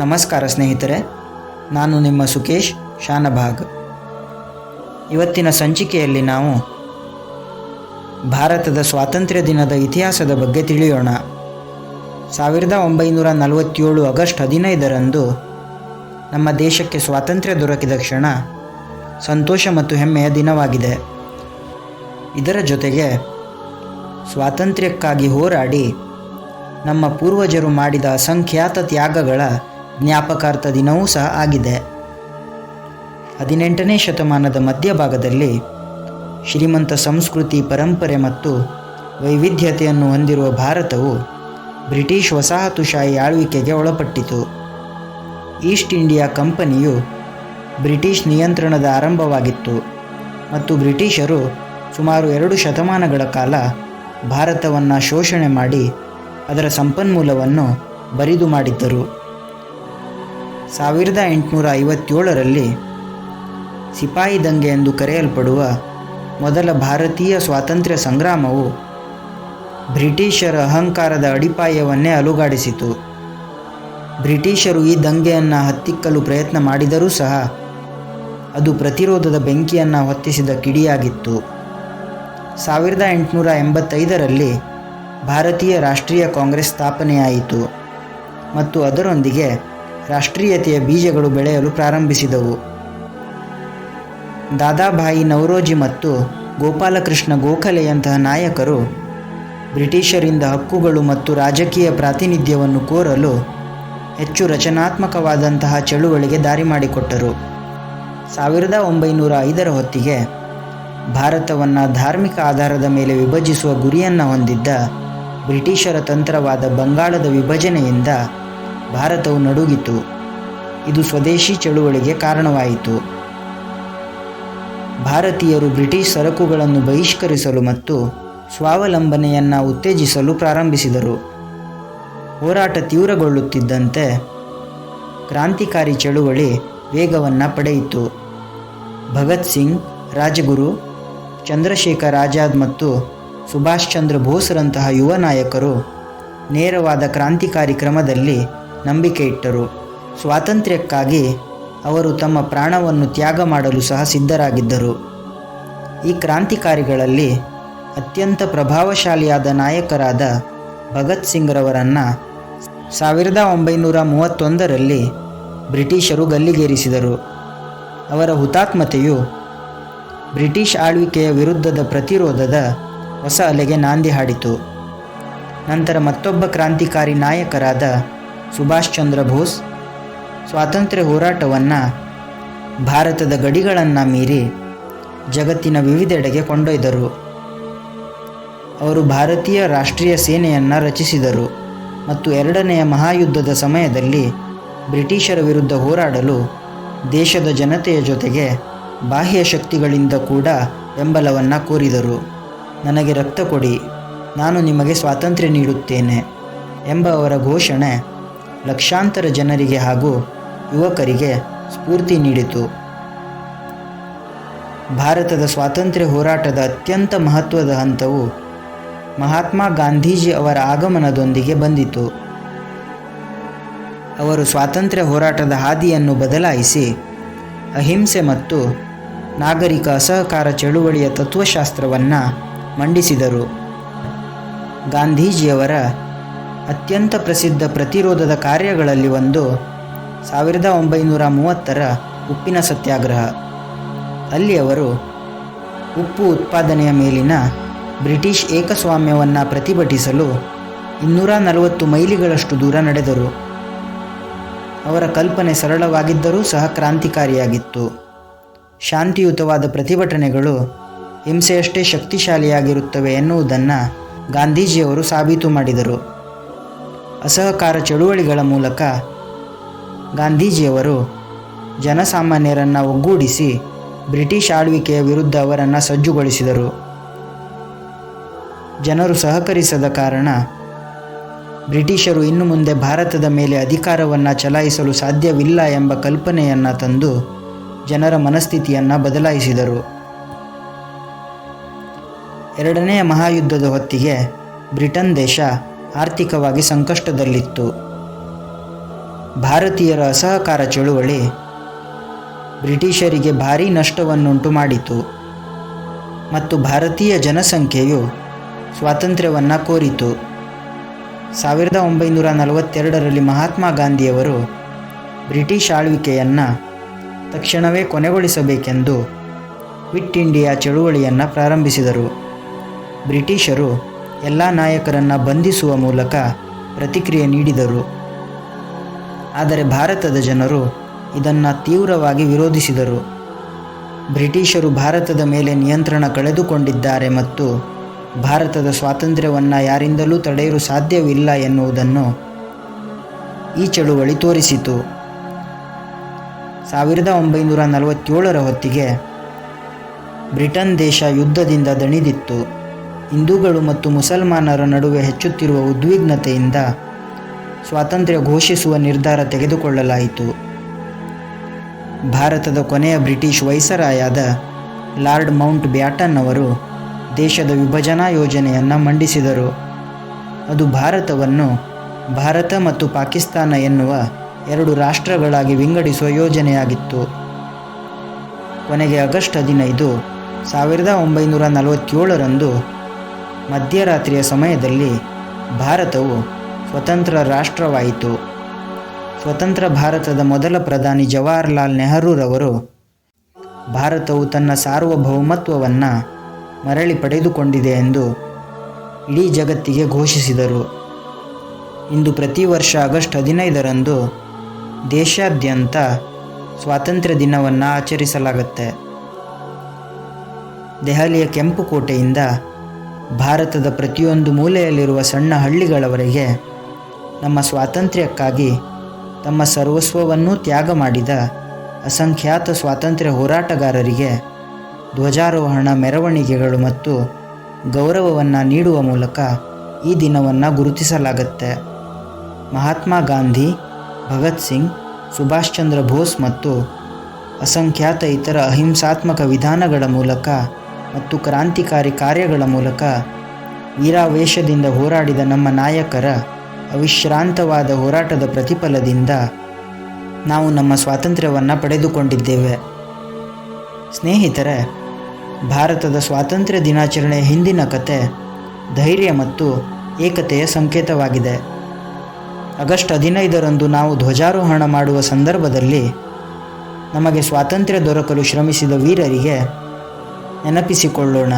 ನಮಸ್ಕಾರ ಸ್ನೇಹಿತರೆ, ನಾನು ನಿಮ್ಮ ಸುಕೇಶ್ ಶಾನಭಾಗ್. ಇವತ್ತಿನ ಸಂಚಿಕೆಯಲ್ಲಿ ನಾವು ಭಾರತದ ಸ್ವಾತಂತ್ರ್ಯ ದಿನದ ಇತಿಹಾಸದ ಬಗ್ಗೆ ತಿಳಿಯೋಣ. ಸಾವಿರದ ಒಂಬೈನೂರ ನಲವತ್ತೇಳು ಆಗಸ್ಟ್ ಹದಿನೈದರಂದು ನಮ್ಮ ದೇಶಕ್ಕೆ ಸ್ವಾತಂತ್ರ್ಯ ದೊರಕಿದ ಕ್ಷಣ ಸಂತೋಷ ಮತ್ತು ಹೆಮ್ಮೆಯ ದಿನವಾಗಿದೆ. ಇದರ ಜೊತೆಗೆ ಸ್ವಾತಂತ್ರ್ಯಕ್ಕಾಗಿ ಹೋರಾಡಿ ನಮ್ಮ ಪೂರ್ವಜರು ಮಾಡಿದ ಅಸಂಖ್ಯಾತ ತ್ಯಾಗಗಳ ಜ್ಞಾಪಕಾರ್ಥ ದಿನವೂ ಸಹ ಆಗಿದೆ. ಹದಿನೆಂಟನೇ ಶತಮಾನದ ಮಧ್ಯಭಾಗದಲ್ಲಿ ಶ್ರೀಮಂತ ಸಂಸ್ಕೃತಿ, ಪರಂಪರೆ ಮತ್ತು ವೈವಿಧ್ಯತೆಯನ್ನು ಹೊಂದಿರುವ ಭಾರತವು ಬ್ರಿಟಿಷ್ ವಸಾಹತುಶಾಹಿ ಆಳ್ವಿಕೆಗೆ ಒಳಪಟ್ಟಿತು. ಈಸ್ಟ್ ಇಂಡಿಯಾ ಕಂಪನಿಯು ಬ್ರಿಟಿಷ್ ನಿಯಂತ್ರಣದ ಆರಂಭವಾಗಿತ್ತು ಮತ್ತು ಬ್ರಿಟಿಷರು ಸುಮಾರು ಎರಡು ಶತಮಾನಗಳ ಕಾಲ ಭಾರತವನ್ನು ಶೋಷಣೆ ಮಾಡಿ ಅದರ ಸಂಪನ್ಮೂಲವನ್ನು ಬರಿದು ಮಾಡಿದ್ದರು. ಸಾವಿರದ ಎಂಟುನೂರ ಐವತ್ತೇಳರಲ್ಲಿ ಸಿಪಾಯಿ ದಂಗೆ ಎಂದು ಕರೆಯಲ್ಪಡುವ ಮೊದಲ ಭಾರತೀಯ ಸ್ವಾತಂತ್ರ್ಯ ಸಂಗ್ರಾಮವು ಬ್ರಿಟಿಷರ ಅಹಂಕಾರದ ಅಡಿಪಾಯವನ್ನೇ ಅಲುಗಾಡಿಸಿತು. ಬ್ರಿಟಿಷರು ಈ ದಂಗೆಯನ್ನು ಹತ್ತಿಕ್ಕಲು ಪ್ರಯತ್ನ ಮಾಡಿದರೂ ಸಹ ಅದು ಪ್ರತಿರೋಧದ ಬೆಂಕಿಯನ್ನು ಹೊತ್ತಿಸಿದ ಕಿಡಿಯಾಗಿತ್ತು. ಸಾವಿರದ ಎಂಟುನೂರ ಎಂಬತ್ತೈದರಲ್ಲಿ ಭಾರತೀಯ ರಾಷ್ಟ್ರೀಯ ಕಾಂಗ್ರೆಸ್ ಸ್ಥಾಪನೆಯಾಯಿತು ಮತ್ತು ಅದರೊಂದಿಗೆ ರಾಷ್ಟ್ರೀಯತೆಯ ಬೀಜಗಳು ಬೆಳೆಯಲು ಪ್ರಾರಂಭಿಸಿದವು. ದಾದಾಭಾಯಿ ನವರೋಜಿ ಮತ್ತು ಗೋಪಾಲಕೃಷ್ಣ ಗೋಖಲೆಯಂತಹ ನಾಯಕರು ಬ್ರಿಟಿಷರಿಂದ ಹಕ್ಕುಗಳು ಮತ್ತು ರಾಜಕೀಯ ಪ್ರಾತಿನಿಧ್ಯವನ್ನು ಕೋರಲು ಹೆಚ್ಚು ರಚನಾತ್ಮಕವಾದಂತಹ ಚಳುವಳಿಗೆ ದಾರಿ ಮಾಡಿಕೊಟ್ಟರು. ಸಾವಿರದ ಒಂಬೈನೂರ ಐದರ ಹೊತ್ತಿಗೆ ಭಾರತವನ್ನು ಧಾರ್ಮಿಕ ಆಧಾರದ ಮೇಲೆ ವಿಭಜಿಸುವ ಗುರಿಯನ್ನು ಹೊಂದಿದ್ದ ಬ್ರಿಟಿಷರ ತಂತ್ರವಾದ ಬಂಗಾಳದ ವಿಭಜನೆಯಿಂದ ಭಾರತವು ನಡುಗಿತು. ಇದು ಸ್ವದೇಶಿ ಚಳುವಳಿಗೆ ಕಾರಣವಾಯಿತು. ಭಾರತೀಯರು ಬ್ರಿಟಿಷ್ ಸರಕುಗಳನ್ನು ಬಹಿಷ್ಕರಿಸಲು ಮತ್ತು ಸ್ವಾವಲಂಬನೆಯನ್ನು ಉತ್ತೇಜಿಸಲು ಪ್ರಾರಂಭಿಸಿದರು. ಹೋರಾಟ ತೀವ್ರಗೊಳ್ಳುತ್ತಿದ್ದಂತೆ ಕ್ರಾಂತಿಕಾರಿ ಚಳುವಳಿ ವೇಗವನ್ನು ಪಡೆಯಿತು. ಭಗತ್ ಸಿಂಗ್, ರಾಜಗುರು, ಚಂದ್ರಶೇಖರ್ ಆಜಾದ್ ಮತ್ತು ಸುಭಾಷ್ ಚಂದ್ರ ಬೋಸ್ರಂತಹ ಯುವ ನಾಯಕರು ನೇರವಾದ ಕ್ರಾಂತಿಕಾರಿ ಕ್ರಮದಲ್ಲಿ ನಂಬಿಕೆ ಇಟ್ಟರು. ಸ್ವಾತಂತ್ರ್ಯಕ್ಕಾಗಿ ಅವರು ತಮ್ಮ ಪ್ರಾಣವನ್ನು ತ್ಯಾಗ ಮಾಡಲು ಸಹ ಸಿದ್ಧರಾಗಿದ್ದರು. ಈ ಕ್ರಾಂತಿಕಾರಿಗಳಲ್ಲಿ ಅತ್ಯಂತ ಪ್ರಭಾವಶಾಲಿಯಾದ ನಾಯಕರಾದ ಭಗತ್ ಸಿಂಗ್ರವರನ್ನು ಸಾವಿರದ ಒಂಬೈನೂರ ಮೂವತ್ತೊಂದರಲ್ಲಿ ಬ್ರಿಟಿಷರು ಗಲ್ಲಿಗೇರಿಸಿದರು. ಅವರ ಹುತಾತ್ಮತೆಯು ಬ್ರಿಟಿಷ್ ಆಳ್ವಿಕೆಯ ವಿರುದ್ಧದ ಪ್ರತಿರೋಧದ ಹೊಸ ಅಲೆಗೆ ನಾಂದಿ ಹಾಡಿತು. ನಂತರ ಮತ್ತೊಬ್ಬ ಕ್ರಾಂತಿಕಾರಿ ನಾಯಕರಾದ ಸುಭಾಷ್ ಚಂದ್ರ ಬೋಸ್ ಸ್ವಾತಂತ್ರ್ಯ ಹೋರಾಟವನ್ನು ಭಾರತದ ಗಡಿಗಳನ್ನು ಮೀರಿ ಜಗತ್ತಿನ ವಿವಿಧೆಡೆಗೆ ಕೊಂಡೊಯ್ದರು. ಅವರು ಭಾರತೀಯ ರಾಷ್ಟ್ರೀಯ ಸೇನೆಯನ್ನು ರಚಿಸಿದರು ಮತ್ತು ಎರಡನೆಯ ಮಹಾಯುದ್ಧದ ಸಮಯದಲ್ಲಿ ಬ್ರಿಟಿಷರ ವಿರುದ್ಧ ಹೋರಾಡಲು ದೇಶದ ಜನತೆಯ ಜೊತೆಗೆ ಬಾಹ್ಯ ಶಕ್ತಿಗಳಿಂದ ಕೂಡ ಬೆಂಬಲವನ್ನು ಕೋರಿದರು. ನನಗೆ ರಕ್ತ ಕೊಡಿ, ನಾನು ನಿಮಗೆ ಸ್ವಾತಂತ್ರ್ಯ ನೀಡುತ್ತೇನೆ ಎಂಬ ಅವರ ಘೋಷಣೆ ಲಕ್ಷಾಂತರ ಜನರಿಗೆ ಹಾಗೂ ಯುವಕರಿಗೆ ಸ್ಫೂರ್ತಿ ನೀಡಿತು. ಭಾರತದ ಸ್ವಾತಂತ್ರ್ಯ ಹೋರಾಟದ ಅತ್ಯಂತ ಮಹತ್ವದ ಹಂತವು ಮಹಾತ್ಮ ಗಾಂಧೀಜಿ ಅವರ ಆಗಮನದೊಂದಿಗೆ ಬಂದಿತು. ಅವರು ಸ್ವಾತಂತ್ರ್ಯ ಹೋರಾಟದ ಹಾದಿಯನ್ನು ಬದಲಾಯಿಸಿ ಅಹಿಂಸೆ ಮತ್ತು ನಾಗರಿಕ ಅಸಹಕಾರ ಚಳುವಳಿಯ ತತ್ವಶಾಸ್ತ್ರವನ್ನು ಮಂಡಿಸಿದರು. ಗಾಂಧೀಜಿಯವರ ಅತ್ಯಂತ ಪ್ರಸಿದ್ಧ ಪ್ರತಿರೋಧದ ಕಾರ್ಯಗಳಲ್ಲಿ ಒಂದು ಸಾವಿರದ ಒಂಬೈನೂರ ಮೂವತ್ತರ ಉಪ್ಪಿನ ಸತ್ಯಾಗ್ರಹ. ಅಲ್ಲಿ ಅವರು ಉಪ್ಪು ಉತ್ಪಾದನೆಯ ಮೇಲಿನ ಬ್ರಿಟಿಷ್ ಏಕಸ್ವಾಮ್ಯವನ್ನು ಪ್ರತಿಭಟಿಸಲು ಇನ್ನೂರ ನಲವತ್ತು ಮೈಲಿಗಳಷ್ಟು ದೂರ ನಡೆದರು. ಅವರ ಕಲ್ಪನೆ ಸರಳವಾಗಿದ್ದರೂ ಸಹ ಕ್ರಾಂತಿಕಾರಿಯಾಗಿತ್ತು. ಶಾಂತಿಯುತವಾದ ಪ್ರತಿಭಟನೆಗಳು ಹಿಂಸೆಯಷ್ಟೇ ಶಕ್ತಿಶಾಲಿಯಾಗಿರುತ್ತವೆ ಎನ್ನುವುದನ್ನು ಗಾಂಧೀಜಿಯವರು ಸಾಬೀತು ಮಾಡಿದರು. ಅಸಹಕಾರ ಚಳುವಳಿಗಳ ಮೂಲಕ ಗಾಂಧೀಜಿಯವರು ಜನಸಾಮಾನ್ಯರನ್ನು ಒಗ್ಗೂಡಿಸಿ ಬ್ರಿಟಿಷ್ ಆಳ್ವಿಕೆಯ ವಿರುದ್ಧ ಅವರನ್ನು ಸಜ್ಜುಗೊಳಿಸಿದರು. ಜನರು ಸಹಕರಿಸದ ಕಾರಣ ಬ್ರಿಟಿಷರು ಇನ್ನು ಮುಂದೆ ಭಾರತದ ಮೇಲೆ ಅಧಿಕಾರವನ್ನು ಚಲಾಯಿಸಲು ಸಾಧ್ಯವಿಲ್ಲ ಎಂಬ ಕಲ್ಪನೆಯನ್ನು ತಂದು ಜನರ ಮನಸ್ಥಿತಿಯನ್ನು ಬದಲಾಯಿಸಿದರು. ಎರಡನೆಯ ಮಹಾಯುದ್ಧದ ಹೊತ್ತಿಗೆ ಬ್ರಿಟನ್ ದೇಶ ಆರ್ಥಿಕವಾಗಿ ಸಂಕಷ್ಟದಲ್ಲಿತ್ತು. ಭಾರತೀಯರ ಅಸಹಕಾರ ಚಳುವಳಿ ಬ್ರಿಟಿಷರಿಗೆ ಭಾರೀ ನಷ್ಟವನ್ನುಂಟು ಮಾಡಿತು. ಮತ್ತು ಭಾರತೀಯ ಜನಸಂಖ್ಯೆಯು ಸ್ವಾತಂತ್ರ್ಯವನ್ನು ಕೋರಿತು. ಸಾವಿರದ ಒಂಬೈನೂರ ನಲವತ್ತೆರಡರಲ್ಲಿ ಮಹಾತ್ಮ ಗಾಂಧಿಯವರು ಬ್ರಿಟಿಷ್ ಆಳ್ವಿಕೆಯನ್ನು ತಕ್ಷಣವೇ ಕೊನೆಗೊಳಿಸಬೇಕೆಂದು ಕ್ವಿಟ್ ಇಂಡಿಯಾ ಚಳುವಳಿಯನ್ನು ಪ್ರಾರಂಭಿಸಿದರು. ಬ್ರಿಟಿಷರು ಎಲ್ಲ ನಾಯಕರನ್ನು ಬಂಧಿಸುವ ಮೂಲಕ ಪ್ರತಿಕ್ರಿಯೆ ನೀಡಿದರು. ಆದರೆ ಭಾರತದ ಜನರು ಇದನ್ನು ತೀವ್ರವಾಗಿ ವಿರೋಧಿಸಿದರು. ಬ್ರಿಟಿಷರು ಭಾರತದ ಮೇಲೆ ನಿಯಂತ್ರಣ ಕಳೆದುಕೊಂಡಿದ್ದಾರೆ ಮತ್ತು ಭಾರತದ ಸ್ವಾತಂತ್ರ್ಯವನ್ನು ಯಾರಿಂದಲೂ ತಡೆಯಲು ಸಾಧ್ಯವಿಲ್ಲ ಎನ್ನುವುದನ್ನು ಈ ಚಳುವಳಿ ತೋರಿಸಿತು. ಸಾವಿರದ ಒಂಬೈನೂರ ನಲವತ್ತೇಳರ ಹೊತ್ತಿಗೆ ಬ್ರಿಟನ್ ದೇಶ ಯುದ್ಧದಿಂದ ದಣಿದಿತ್ತು. ಹಿಂದೂಗಳು ಮತ್ತು ಮುಸಲ್ಮಾನರ ನಡುವೆ ಹೆಚ್ಚುತ್ತಿರುವ ಉದ್ವಿಗ್ನತೆಯಿಂದ ಸ್ವಾತಂತ್ರ್ಯ ಘೋಷಿಸುವ ನಿರ್ಧಾರ ತೆಗೆದುಕೊಳ್ಳಲಾಯಿತು. ಭಾರತದ ಕೊನೆಯ ಬ್ರಿಟಿಷ್ ವೈಸರಾಯಾದ ಲಾರ್ಡ್ ಮೌಂಟ್ ಬ್ಯಾಟನ್ ಅವರು ದೇಶದ ವಿಭಜನಾ ಯೋಜನೆಯನ್ನು ಮಂಡಿಸಿದರು. ಅದು ಭಾರತವನ್ನು ಭಾರತ ಮತ್ತು ಪಾಕಿಸ್ತಾನ ಎನ್ನುವ ಎರಡು ರಾಷ್ಟ್ರಗಳಾಗಿ ವಿಂಗಡಿಸುವ ಯೋಜನೆಯಾಗಿತ್ತು. ಕೊನೆಗೆ ಆಗಸ್ಟ್ ಹದಿನೈದು ಸಾವಿರದ ಒಂಬೈನೂರ ನಲವತ್ತೇಳರಂದು ಮಧ್ಯರಾತ್ರಿಯ ಸಮಯದಲ್ಲಿ ಭಾರತವು ಸ್ವತಂತ್ರ ರಾಷ್ಟ್ರವಾಯಿತು. ಸ್ವತಂತ್ರ ಭಾರತದ ಮೊದಲ ಪ್ರಧಾನಿ ಜವಾಹರ್ಲಾಲ್ ನೆಹರೂರವರು ಭಾರತವು ತನ್ನ ಸಾರ್ವಭೌಮತ್ವವನ್ನು ಮರಳಿ ಪಡೆದುಕೊಂಡಿದೆ ಎಂದು ಇಡೀ ಜಗತ್ತಿಗೆ ಘೋಷಿಸಿದರು. ಇಂದು ಪ್ರತಿ ವರ್ಷ ಆಗಸ್ಟ್ ಹದಿನೈದರಂದು ದೇಶಾದ್ಯಂತ ಸ್ವಾತಂತ್ರ್ಯ ದಿನವನ್ನು ಆಚರಿಸಲಾಗುತ್ತೆ. ದೆಹಲಿಯ ಕೆಂಪು ಕೋಟೆಯಿಂದ ಭಾರತದ ಪ್ರತಿಯೊಂದು ಮೂಲೆಯಲ್ಲಿರುವ ಸಣ್ಣ ಹಳ್ಳಿಗಳವರೆಗೆ ನಮ್ಮ ಸ್ವಾತಂತ್ರ್ಯಕ್ಕಾಗಿ ತಮ್ಮ ಸರ್ವಸ್ವವನ್ನೂ ತ್ಯಾಗ ಮಾಡಿದ ಅಸಂಖ್ಯಾತ ಸ್ವಾತಂತ್ರ್ಯ ಹೋರಾಟಗಾರರಿಗೆ ಧ್ವಜಾರೋಹಣ, ಮೆರವಣಿಗೆಗಳು ಮತ್ತು ಗೌರವವನ್ನು ನೀಡುವ ಮೂಲಕ ಈ ದಿನವನ್ನು ಗುರುತಿಸಲಾಗುತ್ತೆ. ಮಹಾತ್ಮ ಗಾಂಧಿ, ಭಗತ್ ಸಿಂಗ್, ಸುಭಾಷ್ ಚಂದ್ರ ಬೋಸ್ ಮತ್ತು ಅಸಂಖ್ಯಾತ ಇತರ ಅಹಿಂಸಾತ್ಮಕ ವಿಧಾನಗಳ ಮೂಲಕ ಮತ್ತು ಕ್ರಾಂತಿಕಾರಿ ಕಾರ್ಯಗಳ ಮೂಲಕ ವೀರಾವೇಶದಿಂದ ಹೋರಾಡಿದ ನಮ್ಮ ನಾಯಕರ ಅವಿಶ್ರಾಂತವಾದ ಹೋರಾಟದ ಪ್ರತಿಫಲದಿಂದ ನಾವು ನಮ್ಮ ಸ್ವಾತಂತ್ರ್ಯವನ್ನು ಪಡೆದುಕೊಂಡಿದ್ದೇವೆ. ಸ್ನೇಹಿತರೆ, ಭಾರತದ ಸ್ವಾತಂತ್ರ್ಯ ದಿನಾಚರಣೆಯ ಹಿಂದಿನ ಕತೆ ಧೈರ್ಯ ಮತ್ತು ಏಕತೆಯ ಸಂಕೇತವಾಗಿದೆ. ಆಗಸ್ಟ್ ಹದಿನೈದರಂದು ನಾವು ಧ್ವಜಾರೋಹಣ ಮಾಡುವ ಸಂದರ್ಭದಲ್ಲಿ ನಮಗೆ ಸ್ವಾತಂತ್ರ್ಯ ದೊರಕಲು ಶ್ರಮಿಸಿದ ವೀರರಿಗೆ ನೆನಪಿಸಿಕೊಳ್ಳೋಣ.